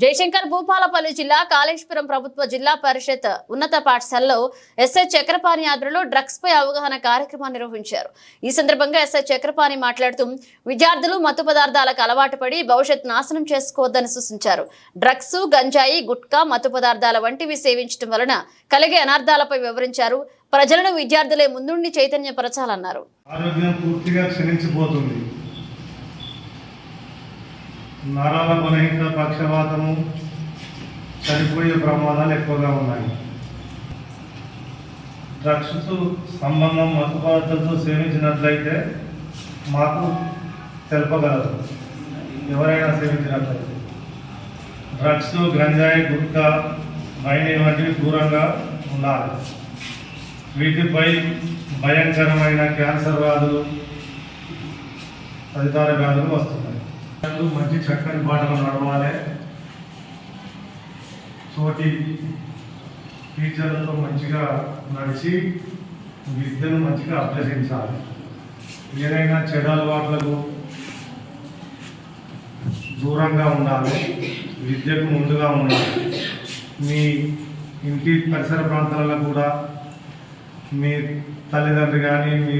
జయశంకర్ భూపాలపల్లి జిల్లా కాళేశ్వరం ప్రభుత్వ జిల్లా పరిషత్ ఉన్నత పాఠశాలలో ఎస్ఐ చక్రపాణి ఆధ్వర్యంలో డ్రగ్స్ పై అవగాహన కార్యక్రమాన్ని నిర్వహించారు. ఈ సందర్భంగా ఎస్ఐ చక్రపాణి మాట్లాడుతూ విద్యార్థులు మత్తు పదార్థాలకు అలవాటు పడి భవిష్యత్ నాశనం చేసుకోవద్దని సూచించారు. డ్రగ్స్ గంజాయి గుట్కా మత్తు పదార్థాల వంటివి సేవించడం వలన కలిగే అనార్థాలపై వివరించారు. ప్రజలను విద్యార్థులే ముందుండి చైతన్యపరచాలన్నారు. ఆరోగ్యం పూర్తిగా క్షీణించిపోతుంది. నరాల బలహీనత పక్షవాతము చనిపోయే ప్రమాదాలు ఎక్కువగా ఉన్నాయి. డ్రగ్స్తో సంబంధం మత్తు పదార్థాలతో సేవించినట్లయితే మాకు తెలపగలరు. ఎవరైనా సేవించినట్లయితే. డ్రగ్స్ గంజాయి గుట్కా వైన్ వంటివి దూరంగా ఉండాలి. వీటిపై భయంకరమైన క్యాన్సర్ వ్యాధులు తదితర వ్యాధులు వస్తున్నాయి. మంచి చక్కని పాటలు నడవాలి. తోటి టీచర్లతో మంచిగా నడిచి విద్యను మంచిగా అభ్యసించాలి. ఏదైనా చెడు అలవాట్లకు దూరంగా ఉండాలి. విద్యకు ముందుగా ఉండాలి. మీ ఇంటి పరిసర ప్రాంతాలలో కూడా మీ తల్లిదండ్రి కానీ మీ